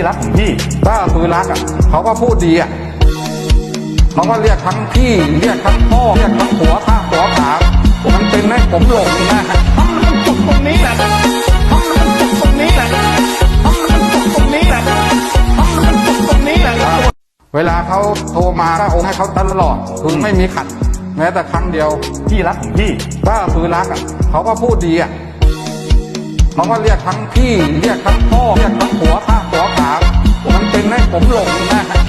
ที่รักของพี่ถ้าคือรักอะเขาก็พูดดีอะเขาก็เรียกทั้งพี่เรียกทั้งพ่อเรียกทั้งผัวข้าผัวขามันเป็นให้ผมหลงนะมันจุดตรงนี้แหละมันจุดตรงนี้แหละมันจุดตรงนี้แหละมันจุดตรงนี้แหละเวลาเขาโทรมาก็โอนให้เขาตลอดคือไม่มีขัด แม้แต่ครั้งเดียวที่รักของพี่ถ้าคือรักอะเขาก็พูดดีอะเขาก็เรียกทั้งพี่เรียกทั้งพ่อเรียกทั้งผัวข้าผัวข ผ龙ห